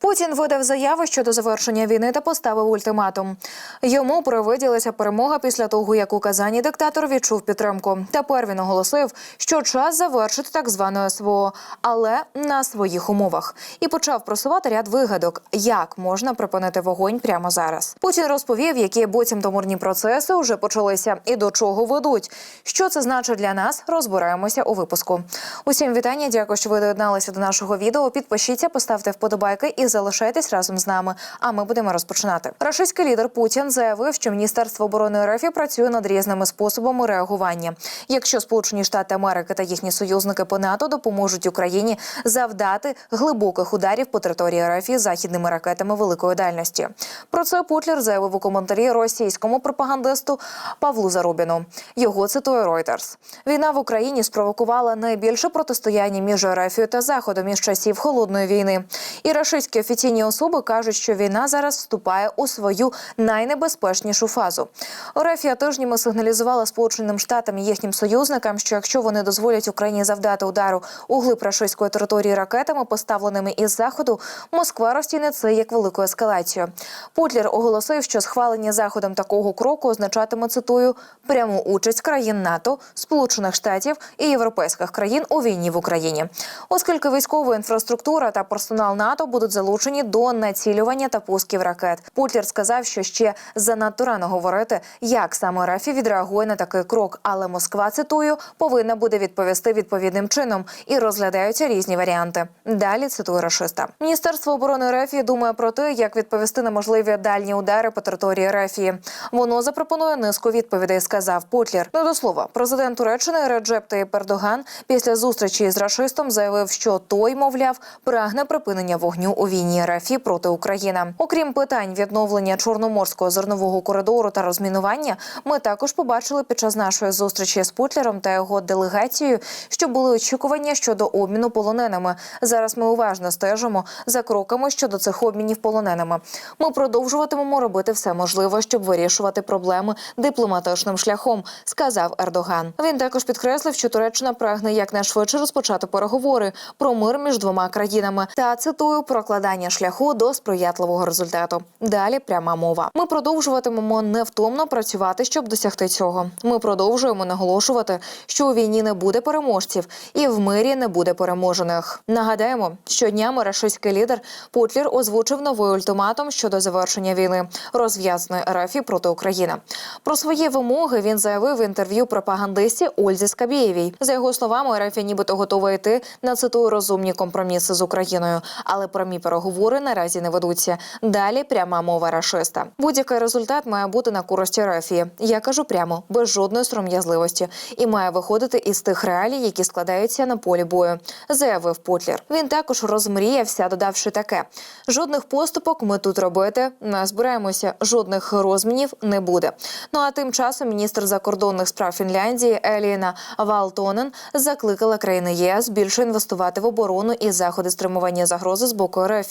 Путін видав заяву щодо завершення війни та поставив ультиматум. Йому привиділася перемога після того, як у Казані диктатор відчув підтримку. Тепер він оголосив, що час завершити так зване СВО, але на своїх умовах, і почав просувати ряд вигадок, як можна припинити вогонь прямо зараз. Путін розповів, які буцімто мирні процеси вже почалися і до чого ведуть. Що це значить для нас? Розбираємося у випуску. Усім вітання. Дякую, що ви доєдналися до нашого відео. Підпишіться, поставте вподобайки і залишайтесь разом з нами. А ми будемо розпочинати. Рашистський лідер Путін заявив, що Міністерство оборони РФ працює над різними способами реагування. Якщо Сполучені Штати Америки та їхні союзники по НАТО допоможуть Україні завдати глибоких ударів по території РФ західними ракетами великої дальності. Про це Путлер заявив у коментарі російському пропагандисту Павлу Зарубіну. Його цитує Reuters. Війна в Україні спровокувала найбільше протистояння між РФ та Заходом із часів холодної війни. І рашистські офіційні особи кажуть, що війна зараз вступає у свою найнебезпечнішу фазу. Рафія тижнями сигналізувала Сполученим Штатам і їхнім союзникам, що якщо вони дозволять Україні завдати удару у глиб рашистської території ракетами, поставленими із заходу, Москва розцінить це як велику ескалацію. Путлер оголосив, що схвалення заходом такого кроку означатиме цитую пряму участь країн НАТО, Сполучених Штатів і європейських країн у війні в Україні, оскільки військова інфраструктура та персонал НАТО будуть залучені до націлювання та пусків ракет. Путлер сказав, що ще занадто рано говорити, як саме Рафі відреагує на такий крок, але Москва цитую повинна буде відповісти відповідним чином і розглядаються різні варіанти. Далі цитую рашиста. Міністерство оборони Рефії думає про те, як відповісти на можливі дальні удари по території Рефії. Воно запропонує низку відповідей, сказав Путлер. Ну до слова, президент Туреччини Реджеп Таїп Ердоган після зустрічі з рашистом заявив, що той, мовляв, прагне припинення вогню у війні РФ проти України. Окрім питань відновлення чорноморського зернового коридору та розмінування, ми також побачили під час нашої зустрічі з Путлером та його делегацією, що були очікування щодо обміну полоненими. Зараз ми уважно стежимо за кроками щодо цих обмінів полоненими. Ми продовжуватимемо робити все можливе, щоб вирішувати проблеми дипломатичним шляхом, сказав Ердоган. Він також підкреслив, що Туреччина прагне якнайшвидше розпочати переговори про мир між двома країнами та цитую прокладання шляху до сприятливого результату. Далі пряма мова. Ми продовжуватимемо невтомно працювати, щоб досягти цього. Ми продовжуємо наголошувати, що у війні не буде переможців і в мирі не буде переможених. Нагадаємо, що днями рашистський лідер Путлер озвучив новий ультиматум щодо завершення війни, розв'язаної РФ проти України. Про свої вимоги він заявив в інтерв'ю пропагандисті Ользі Скабєєвій. За його словами, РФ нібито готова йти на цитую розумні компроміси з Україною, але прямі переговори наразі не ведуться. Далі пряма мова рашиста. Будь-який результат має бути на користь РФ. Я кажу прямо, без жодної сором'язливості, і має виходити із тих реалій, які складаються на полі бою, заявив Путлер. Він також розмріявся, додавши таке: жодних поступок ми тут робити не збираємося, жодних розмінів не буде. Ну а тим часом міністр закордонних справ Фінляндії Еліна Валтонен закликала країни ЄС більше інвестувати в оборону і заходи стримування загрози з боку РФ.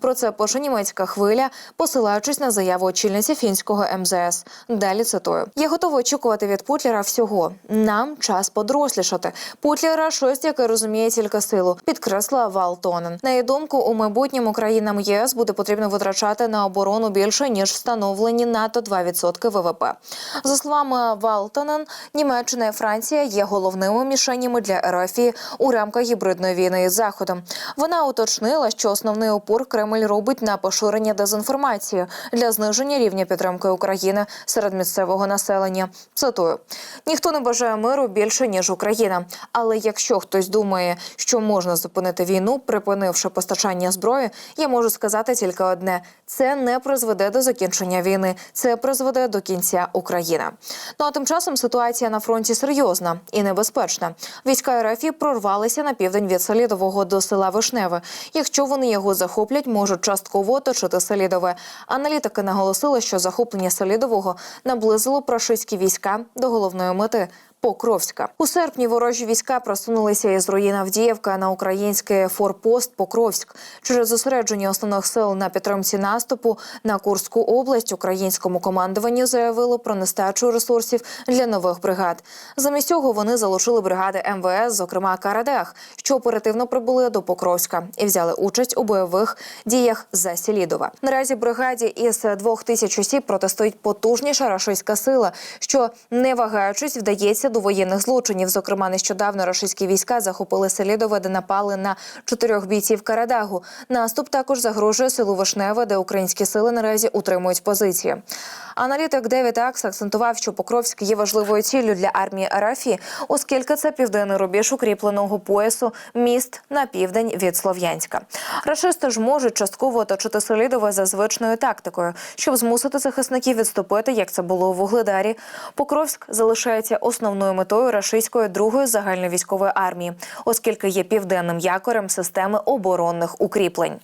Про це пише німецька хвиля, посилаючись на заяву очільниці фінського МЗС. Далі цитую: я готова очікувати від Путлера всього. Нам час подорослішати. Путлера щось, яке розуміє тільки силу, підкреслила Валтонен. На її думку, у майбутньому країнам ЄС буде потрібно витрачати на оборону більше ніж встановлені НАТО 2% ВВП. За словами Валтонен, Німеччина і Франція є головними мішенями для РФ у рамках гібридної війни із заходом. Вона уточнила, що основний опор Кремль робить на поширення дезінформації для зниження рівня підтримки України серед місцевого населення. Цитую: ніхто не бажає миру більше ніж Україна. Але якщо хтось думає, що можна зупинити війну, припинивши постачання зброї, я можу сказати тільки одне: це не призведе до закінчення війни, це призведе до кінця Україна. Ну а тим часом ситуація на фронті серйозна і небезпечна. Війська РФ прорвалися на південь від Селідового до села Вишневе. Якщо вони його захоплять, можуть частково оточити Селідове. Аналітики наголосили, що захоплення Селідового наблизило прошиські війська до головної мети Покровська у серпні ворожі війська просунулися із руїн Авдіївка на український форпост Покровськ через зосередження основних сил на підтримці наступу на Курську область. Українському командуванню заявило про нестачу ресурсів для нових бригад. Замість цього вони залучили бригади МВС, зокрема Карадех, що оперативно прибули до Покровська і взяли участь у бойових діях за Селідова. Наразі бригаді із двох тисяч осіб протистоїть потужніша рашистська сила, що не вагаючись вдається до воєнних злочинів. Зокрема, нещодавно рашистські війська захопили Селідове, де напали на чотирьох бійців Карадагу. Наступ також загрожує селу Вишневе, де українські сили наразі утримують позиції. Аналітик Девід Акс акцентував, що Покровськ є важливою ціллю для армії Арафії, оскільки це південний рубіж укріпленого поясу міст на південь від Слов'янська. Рашисти ж можуть частково оточити Селідове за звичною тактикою, щоб змусити захисників відступити, як це було у Вугледарі. Покровськ залишається основною метою рашистської другої загальновійськової армії, оскільки є південним якорем системи оборонних укріплень.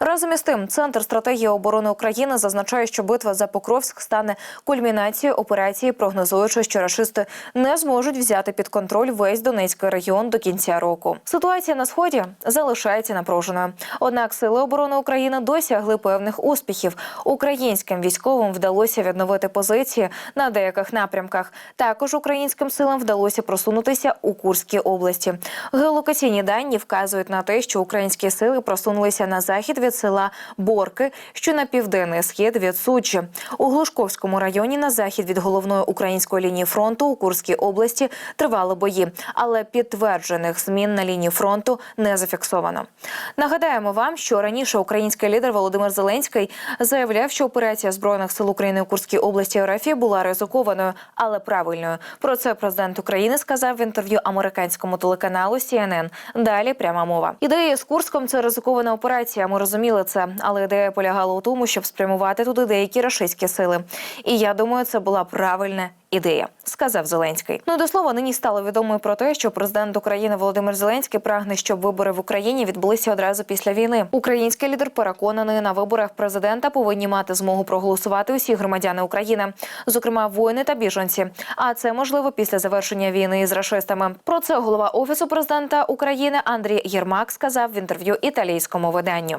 Разом із тим, центр стратегії оборони України зазначає, що битва за Покровськ стане кульмінацією операції, прогнозуючи, що рашисти не зможуть взяти під контроль весь Донецький регіон до кінця року. Ситуація на сході залишається напруженою. Однак сили оборони України досягли певних успіхів. Українським військовим вдалося відновити позиції на деяких напрямках. Також українським силам вдалося просунутися у Курській області. Геолокаційні дані вказують на те, що українські сили просунулися на захід від села Борки, що на південний схід від Суджі. У Глушковському районі на захід від головної української лінії фронту у Курській області тривали бої, але підтверджених змін на лінії фронту не зафіксовано. Нагадаємо вам, що раніше український лідер Володимир Зеленський заявляв, що операція збройних сил України у Курській області РФ була ризикованою, але правильною. Про це президент України сказав в інтерв'ю американському телеканалу CNN. Далі пряма мова. Ідея з Курском це ризикована операція. Ми розуміли це, але ідея полягала у тому, щоб спрямувати туди деякі рашистські сили. І я думаю, це була правильна ідея, сказав Зеленський. Ну до слова, нині стало відомо про те, що президент України Володимир Зеленський прагне, щоб вибори в Україні відбулися одразу після війни. Український лідер переконаний, на виборах президента повинні мати змогу проголосувати усі громадяни України, зокрема воїни та біженці. А це можливо після завершення війни із рашистами. Про це голова офісу президента України Андрій Єрмак сказав в інтерв'ю італійському виданню.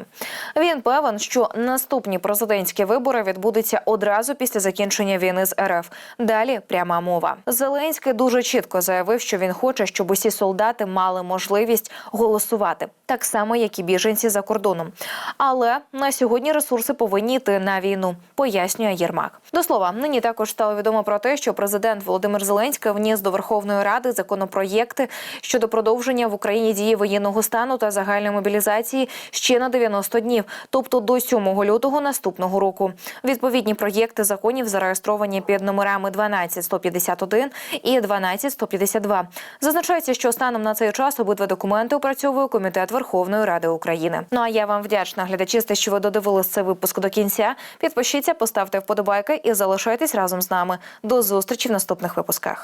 Він певен, що наступні президентські вибори відбудуться одразу після закінчення війни з РФ. Далі пряма мова. Зеленський дуже чітко заявив, що він хоче, щоб усі солдати мали можливість голосувати, так само як і біженці за кордоном. Але на сьогодні ресурси повинні йти на війну, пояснює Єрмак. До слова, нині також стало відомо про те, що президент Володимир Зеленський вніс до Верховної Ради законопроєкти щодо продовження в Україні дії воєнного стану та загальної мобілізації ще на 90 днів, тобто до 7 лютого наступного року. Відповідні проєкти законів зареєстровані під номерами 12151 і 12152. Зазначається, що станом на цей час обидва документи опрацьовує комітет Верховної Ради України. Ну а я вам вдячна глядачі, що ви додивились цей випуск до кінця. Підпишіться, поставте вподобайки і залишайтесь разом з нами. До зустрічі в наступних випусках.